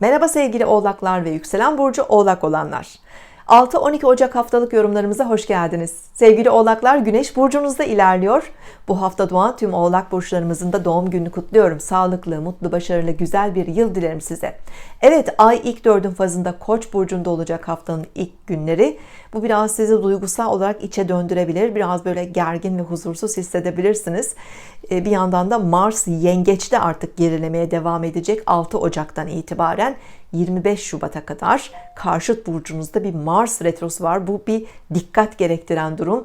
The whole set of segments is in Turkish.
Merhaba sevgili oğlaklar ve yükselen burcu oğlak olanlar. 6-12 Ocak haftalık yorumlarımıza hoş geldiniz. Sevgili oğlaklar güneş burcunuzda ilerliyor. Bu hafta doğan tüm oğlak burçlarımızın da doğum gününü kutluyorum. Sağlıklı, mutlu, başarılı, güzel bir yıl dilerim size. Evet ay ilk dördün fazında koç burcunda olacak haftanın ilk günleri. Bu biraz sizi duygusal olarak içe döndürebilir. Biraz böyle gergin ve huzursuz hissedebilirsiniz. Ee, bir yandan da Mars yengeçte artık gerilemeye devam edecek 6 Ocak'tan itibaren 25 Şubat'a kadar karşıt burcunuzda bir Mars retrosu var. Bu bir dikkat gerektiren durum.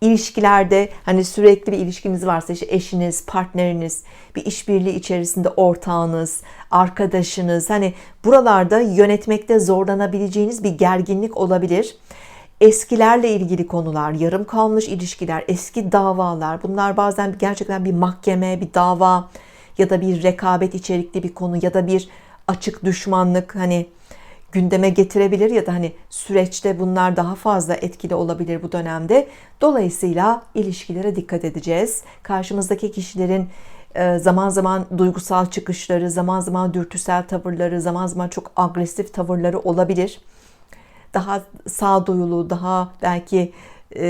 İlişkilerde hani sürekli bir ilişkiniz varsa işte eşiniz, partneriniz, bir işbirliği içerisinde ortağınız, arkadaşınız hani buralarda yönetmekte zorlanabileceğiniz bir gerginlik olabilir eskilerle ilgili konular, yarım kalmış ilişkiler, eski davalar bunlar bazen gerçekten bir mahkeme, bir dava ya da bir rekabet içerikli bir konu ya da bir açık düşmanlık hani gündeme getirebilir ya da hani süreçte bunlar daha fazla etkili olabilir bu dönemde. Dolayısıyla ilişkilere dikkat edeceğiz. Karşımızdaki kişilerin e, zaman zaman duygusal çıkışları, zaman zaman dürtüsel tavırları, zaman zaman çok agresif tavırları olabilir daha sağduyulu, daha belki e,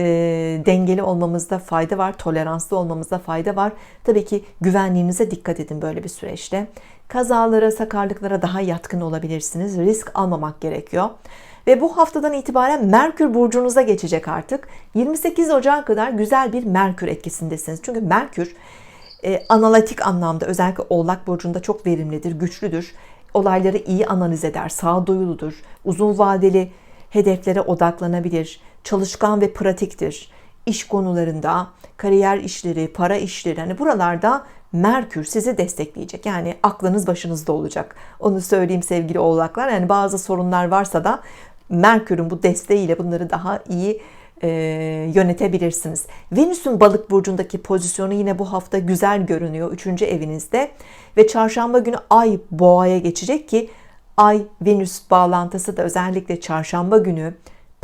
dengeli olmamızda fayda var, toleranslı olmamızda fayda var. Tabii ki güvenliğinize dikkat edin böyle bir süreçte. Kazalara, sakarlıklara daha yatkın olabilirsiniz. Risk almamak gerekiyor. Ve bu haftadan itibaren Merkür burcunuza geçecek artık. 28 Ocak'a kadar güzel bir Merkür etkisindesiniz. Çünkü Merkür e, analitik anlamda özellikle Oğlak burcunda çok verimlidir, güçlüdür. Olayları iyi analiz eder, sağduyuludur. Uzun vadeli hedeflere odaklanabilir, çalışkan ve pratiktir. İş konularında, kariyer işleri, para işleri hani buralarda Merkür sizi destekleyecek. Yani aklınız başınızda olacak. Onu söyleyeyim sevgili oğlaklar. Yani bazı sorunlar varsa da Merkür'ün bu desteğiyle bunları daha iyi e, yönetebilirsiniz. Venüs'ün balık burcundaki pozisyonu yine bu hafta güzel görünüyor. Üçüncü evinizde. Ve çarşamba günü ay boğaya geçecek ki Ay Venüs bağlantısı da özellikle çarşamba günü,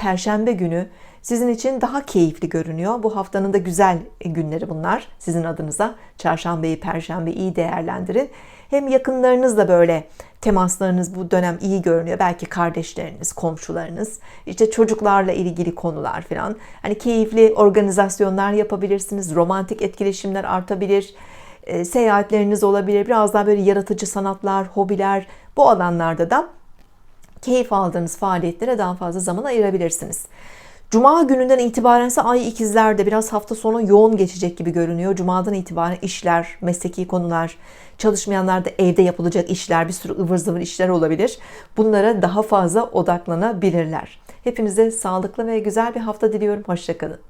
perşembe günü sizin için daha keyifli görünüyor. Bu haftanın da güzel günleri bunlar sizin adınıza. Çarşambayı, perşembe iyi değerlendirin. Hem yakınlarınızla böyle temaslarınız bu dönem iyi görünüyor. Belki kardeşleriniz, komşularınız, işte çocuklarla ilgili konular falan. Hani keyifli organizasyonlar yapabilirsiniz. Romantik etkileşimler artabilir. E, seyahatleriniz olabilir. Biraz daha böyle yaratıcı sanatlar, hobiler bu alanlarda da keyif aldığınız faaliyetlere daha fazla zaman ayırabilirsiniz. Cuma gününden itibaren ise ay ikizlerde biraz hafta sonu yoğun geçecek gibi görünüyor. Cuma'dan itibaren işler, mesleki konular, çalışmayanlarda evde yapılacak işler, bir sürü ıvır zıvır işler olabilir. Bunlara daha fazla odaklanabilirler. Hepinize sağlıklı ve güzel bir hafta diliyorum. Hoşçakalın.